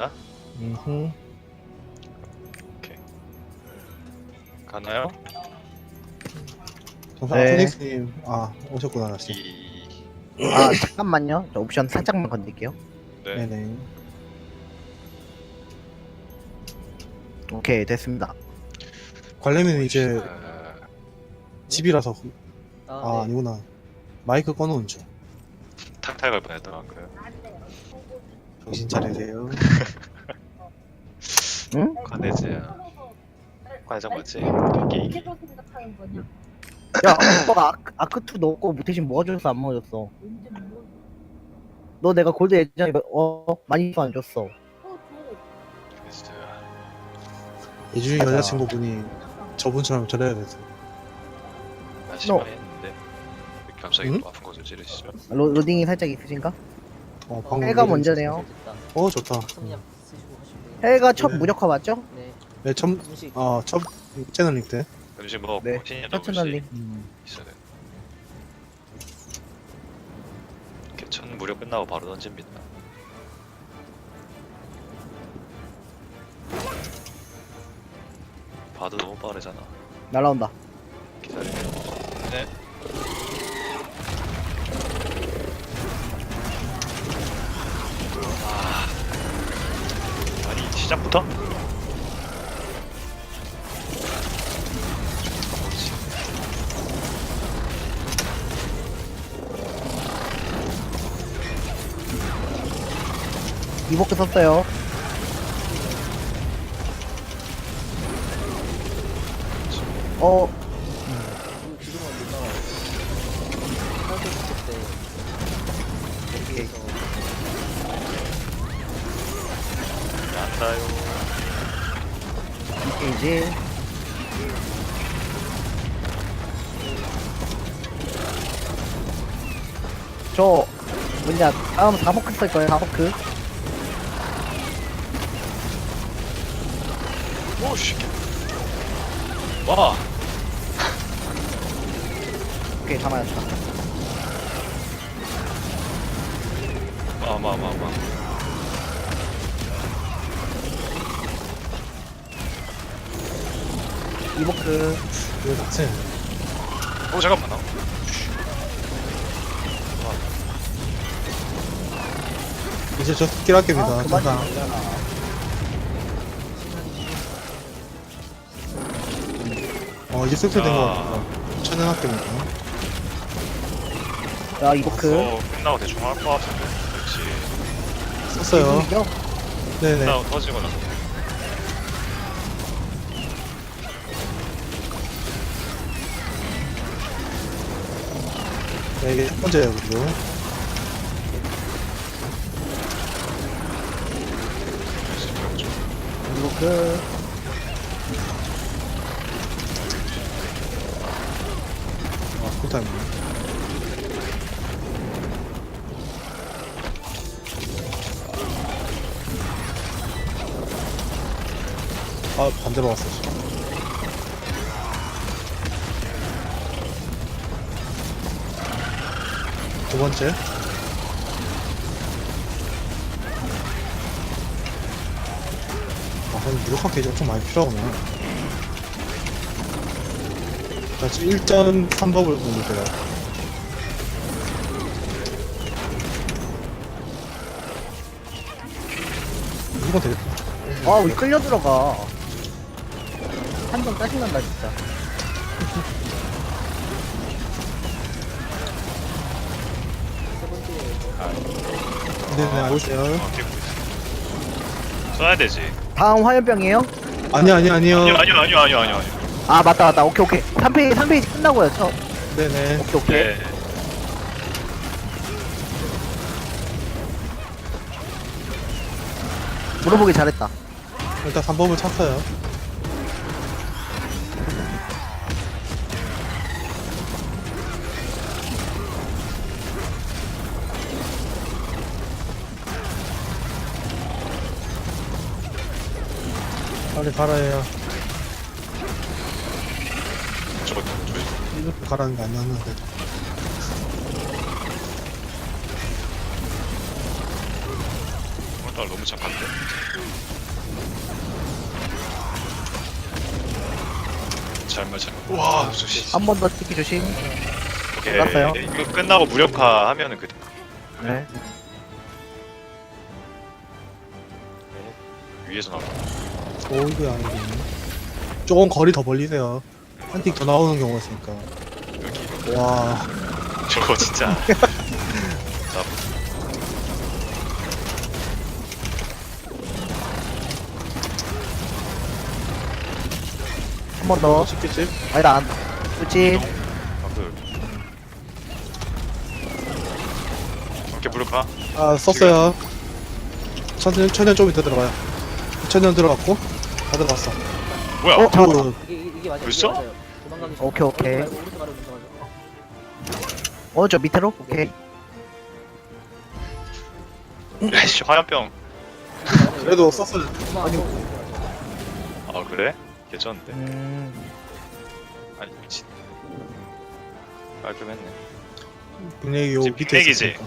있습니다. 음흠. 가나요? 전사 네. 아토닉스님 아 오셨구나 다시. 이... 아 잠깐만요. 저 옵션 살짝만 건들게요. 네. 네네. 오케이 됐습니다. 관련은 이제 아, 집이라서 아, 아 네. 아니구나. 마이크 꺼놓은 중. 탁탁 갈 뻔했다 방금. 정신 차리세요. 응? 관해즈야. 관장 맞지? 거냐? 야 오빠가 아크, 아크2 넣고 무태신 뭐가 줬어 안 먹어줬어? 뭐? 너 내가 골드 예전에 어 많이 안 줬어. 맞아. 여자친구분이 저분처럼 저래야 돼서. 마지막 했는데 왜 갑자기 응? 또 아픈 거죠 찌르시죠? 로, 로딩이 살짝 있으신가? 어 방금 해가 먼저네요. 어 좋다. 돼요. 해가 첫 네. 무력화 맞죠? 네. 네, 첨, 음식 아, 첫 채널 링 때. 음식 먹었고 네. 신이. 있어야 돼. 이렇게 첫 무료 끝나고 바로 던집니다. 봐도 너무 빠르잖아. 날라온다. 기다려. 네. 아. 시작부터? 이복도 썼어요. 어 다음 4버크 쓸 거예요 4버크 오씨. 와. 오케이 다 맞았다 마마마마. 이버크 왜 낙세? 오 잠깐만. 나. 이제 저 스킬 아낍니다. 아 그만 전사. 어, 이제 슬슬 된거 야. 같다. 천연 아낍니다. 야 이버크 어, 끝나고 대충 할 것 같은데. 그렇지. 썼어요. 이겨? 네네. 끝나고 터지고 나서. 네, 이게 첫 번째예요, 그리고. 이버크 아, 쿨타임이네. 아, 반대로 왔어, 지금. 두 번째. 무력화 게이지가 좀 많이 필요하구나. 자, 지금 1.3법을 보는데요. 이건 되겠다. 아 우리 끌려 들어가 한점 짜증난다 진짜 네네, 알고 있어요. 어, 뛰고 있어. 써야 되지. 다음 화염병이에요? 아니요, 아니요, 아니요. 아니요 아니요 아니요 아니요 아니요. 아니요. 아 맞다 맞다 오케이 오케이 3페이지 3페이지 끝나고요 저 네네. 오케이 오케이 네. 물어보기 잘했다 일단 3법을 찼어요. 빨리 갈아야 저거. 이렇게 가라는 게 아니었는데. 아, 너무 착한데? 잘못 잘못. 와, 조심. 한번 더 찍기 조심. 오케이. 끝났어요? 이거 끝나고 무력화 하면은 그 네. 위에서 나와. 어이구야 이게 조금 거리 더 벌리세요 한 틱 더 나오는 경우가 있으니까 여기. 와 저거 진짜. 자, 한번 더. 쉽겠지? 아니다 안. 그렇지. 방금. 이렇게 무력화. 아 썼어요 천년 천년 좀 이따 들어가요 천년 들어갔고 다 들어갔어 뭐야? 어 잠깐만. 그 이게 이게, 이게 맞아. 벌써? 이게 맞아요. 도망가기 전에 오케이, 오케이. 오른쪽 말고 오른쪽 아래 먼저 가죠. 어 저 밑으로. 오케이. 야씨 화염병. 그래도 썼어요 아니 아 그래? 괜찮은데. 음. 아니 미친. 깔끔했네. 분명히 요 지금 밑에 빅맥이지? 있으니까.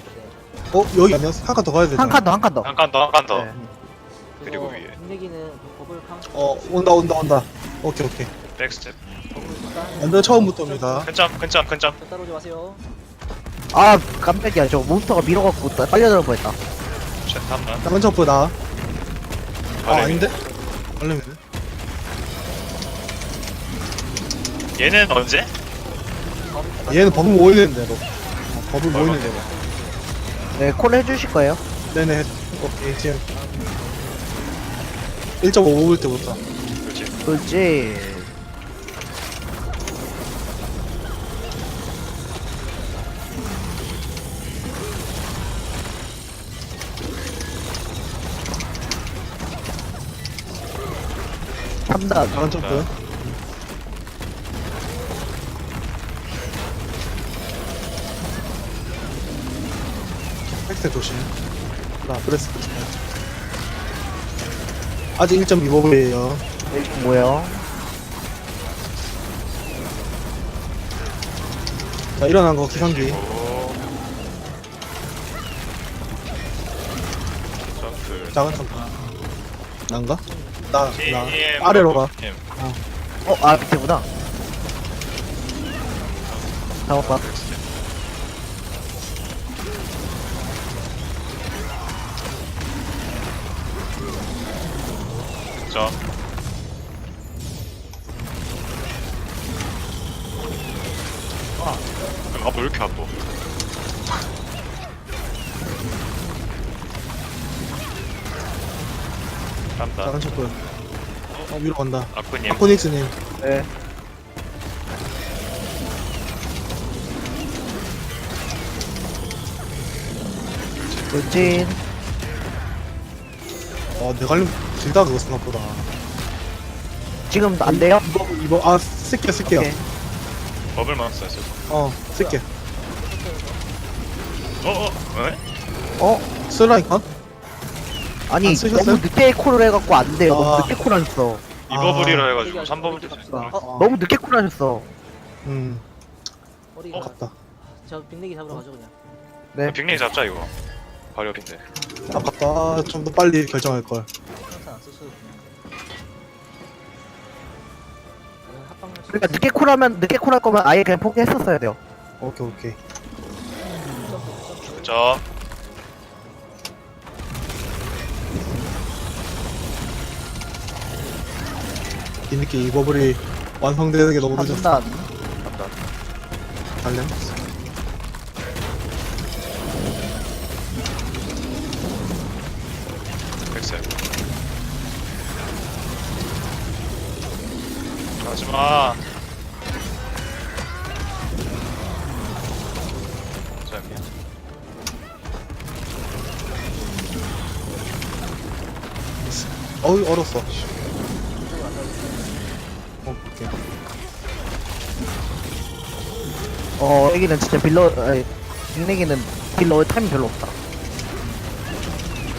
어 여기 아니야? 한칸더 가야 되잖아 한 칸 더 한 칸 더. 한 칸 더, 한 칸 더. 네. 그리고 위에. 빅내기는 버블 캉. 어 온다 온다 온다 오케이 오케이 백스텝. 완전 처음부터입니다 큰점, 큰점, 큰점. 저 따라오지 마세요. 아 깜짝이야 저 몬스터가 밀어갖고 나- 빨려들어 보였다. 잠깐만. 다른 점프 나 아, 아래. 아닌데? 알림이네 얘는 언제? 얘는 버블 모이는 대로 어, 버블 모이는 대로 네콜 해주실 거예요? 네네 오케이 지금 1.5볼 때부터. 그렇지. 그렇지. 삼단 다른 점프. 팩트 조심. 나 브레스 조심 아직 1.2버블이에요 뭐예요? 자 일어난 거 기상기 오. 점프. 작은 점프 난가? 나, 나. 아래로 가. 어, 아, 밑에구나. 잠깐만. 아, 아, 왜 이렇게 아파? 간다. 작은 점프 어 위로 간다 아쿠님. 아코닉스님 네. 돌진. 어 내갈림 길다 그거 생각보다 지금 안 돼요? 이거 이거 아 쓸게 쓸게요 오케이. 버블만 써요. 어 쓸게 어, 어, 왜? 어? 쓸라니까? 아니, 안 쓰셨어요? 너무 늦게 콜을 해갖고 안 돼요. 아. 너무 늦게 콜 하셨어. 이 버블이라 아. 해가지고 3버블 됐어. 갑시다. 아, 어, 아. 너무 늦게 콜 하셨어. 음 머리가. 아깝다 저 빅내기 잡으러 가죠 그냥. 네. 빅링 잡자 이거. 발렵인데. 아깝다 좀 더 빨리 결정할걸 그러니까 늦게 콜하면, 늦게 콜할 거면 아예 그냥 포기했었어야 돼요. 오케이 오케이 점. 뒤늦게 이 버블이 완성되는 게 너무 늦었어. 간다. 달렴 하지마. 잠이야. 어이 얼었어 어 오케이 어, 애기는 진짜 빌러, 아니, 빅내기는 빌러 타임이 별로 없다.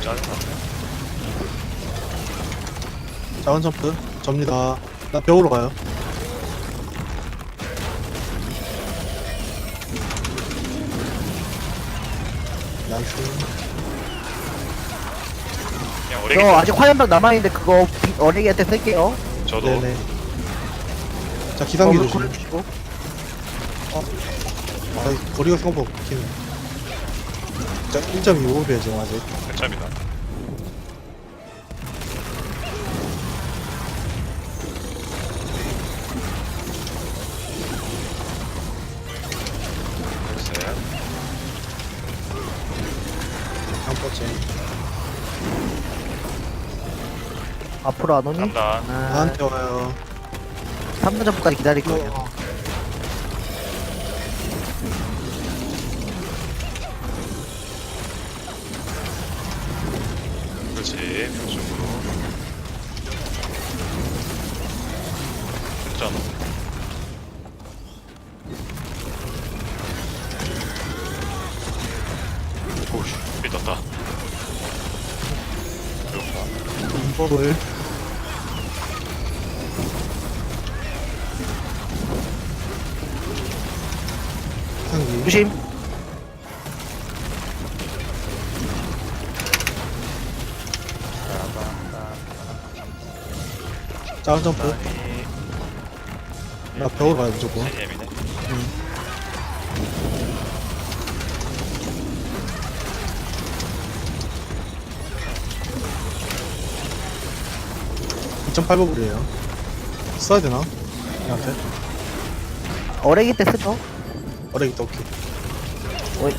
짜증나. 작은 점프 접니다 나 벽으로 가요 어레기 저 아직 화염병 남아있는데 그거 비- 어레기한테 쓸게요 저도 네네. 자, 기상기 어, 조심. 보내주시고. 아, 거리가 생각보다 긴. 자, 1.25배야, 지금 아직. 괜찮습니다. 앞으로 안 오니? 3단 아, 나한테 와요. 3분 전까지 기다릴 거예요 기상기. 조심 작은 점프. 나 벽으로 가야 무조건. 예민해 이 2.8버블이에요. 써야 되나? 얘한테? 어레기 때 쓰죠 어레기 오케이. 어이.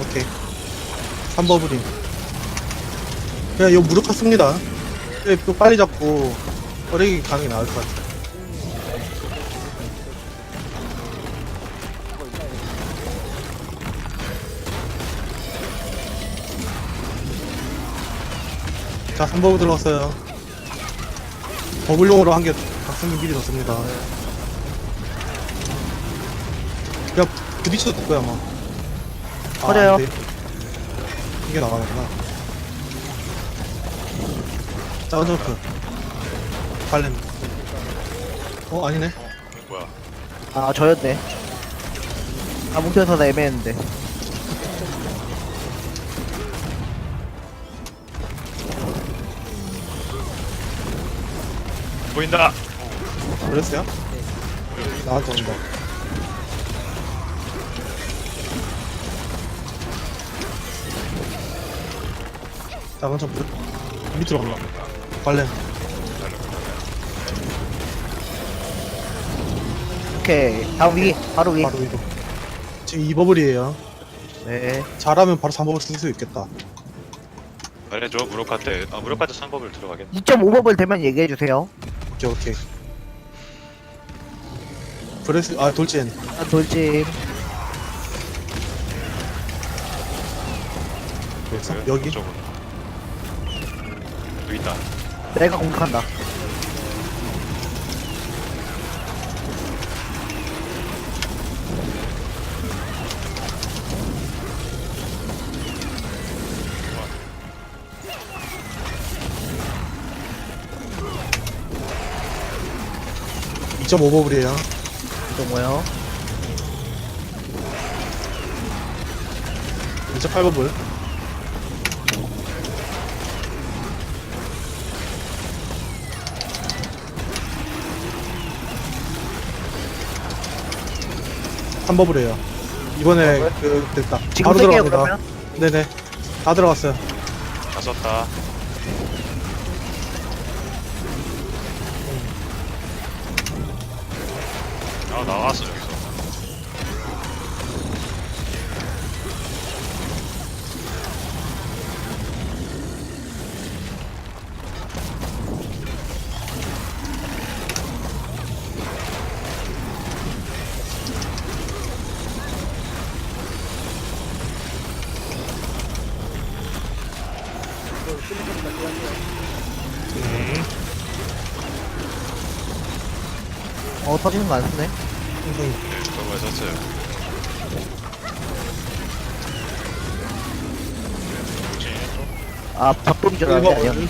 오케이. 3버블임. 그냥 이거 무력화 씁니다. 네, 또 빨리 잡고, 어레기 게 나을 것 같아. 자, 3버블 들어갔어요. 버블용으로 한개 각성기 미리 넣습니다. 부딪혀도 될 거야, 아마. 아. 안 돼. 이게 나가는구나. 작은 점프. 발렌. 어, 아니네. 뭐야 아 저였네 아 뭉쳐서 나 애매했는데 보인다 그랬어요? 나한테 온다. 작은 점프. 밑으로 간다. 발렌. 오케이 다음 위 바로 위 바로 이동. 지금 2버블이에요. 네. 잘하면 바로 3버블 쓸 수 있겠다. 말해줘 무력화 때 아 무력화 때 3법을 들어가겠네 2.5법을 되면 얘기해주세요 오케이, 오케이. 브레스, 아, 돌진. 아, 돌진 여기? 이쪽으로 여기 있다 내가 공격한다 이 2.5버블이에요. 이거 뭐야 2.8버블. 삼버블이에요 이번에 그 됐다. 지금 바로 쓸게요 들어갑니다. 그러면 네네. 다 들어갔어요. 다 썼다 아 나왔어 여 어 터지는 거 안 쓰네? 네 저거 썼어요. 뭐지 아 박동이 줄 알았는데 아니었네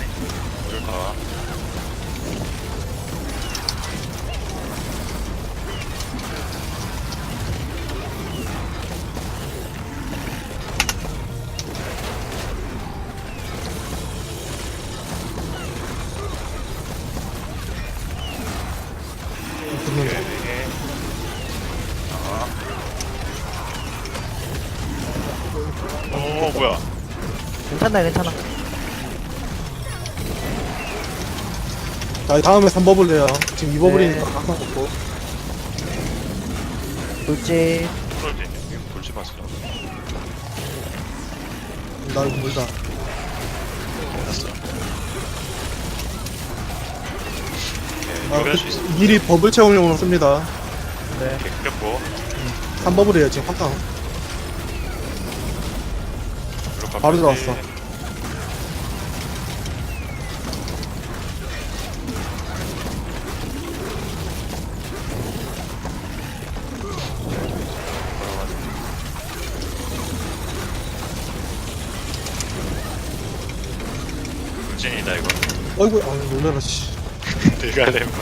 괜찮아요 괜찮아. 자 다음에 3버블 내요. 지금 2버블이니까 네. 항상 없고. 돌지 돌지 마시죠 나 이거 물다. 아, 오케이 이거 할수 있어 그, 미리 버블 채용용으로 씁니다. 오케이 끓였고. 3버블이에요 지금 확장 이렇게 바로 들어왔어. 어이구 아 놀래라 씨. 내가 렘마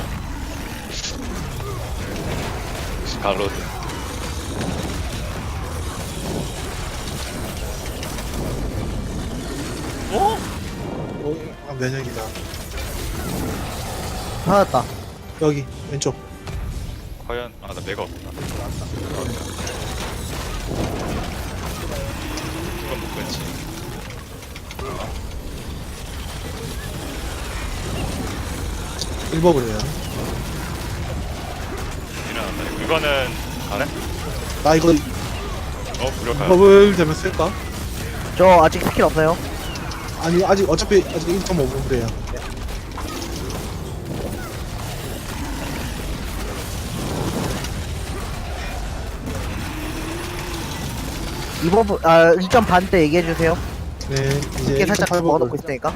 갈로드 어? 어, 아 면역이다. 받았다. 여기 왼쪽. 과연 아나 매가 없구나. 이건 못 끊지 1버블이에요. 일어난다 이거. 이거는 가네? 나 이거 어 무력화 버블 되면 쓸까? 저 아직 스킬 없어요. 아니 아직 어차피 아직 1.5버블이에요. 이번 부- 아 1점 반때 얘기해 주세요. 네 이제 이게 살짝 1.8버블 먹어놓고 있으니까.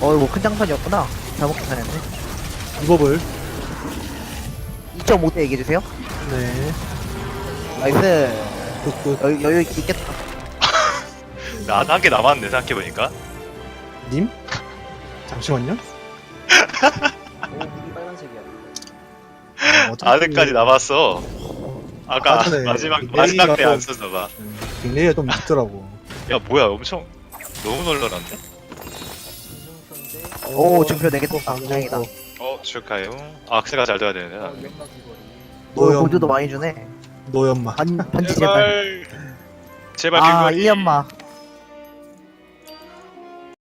어이구 큰 장판이었구나 잘못 계산했네. 2버블 2.5때 얘기해주세요. 네. 나이스. 굿굿. 여유, 여유 있겠다. 나 한 개 남았네 생각해보니까. 님? 잠시만요. 오 물이 빨간색이야. 어, 아드까지 남았어. 아까 전에 마지막 그 마지막 때안 또- 썼나봐. 빅레이가 좀 있더라고. 야 뭐야 엄청 너무 놀라란데? 오 증표 4개 또 떴다. 다행이다. 어 축하해요? 아, 악세가 잘 돼야. 연막 이거리 오 노염. 골드도 많이 주네. 노연마. 반, 반지 제발. 제발. 제발 아 빅머니 1연마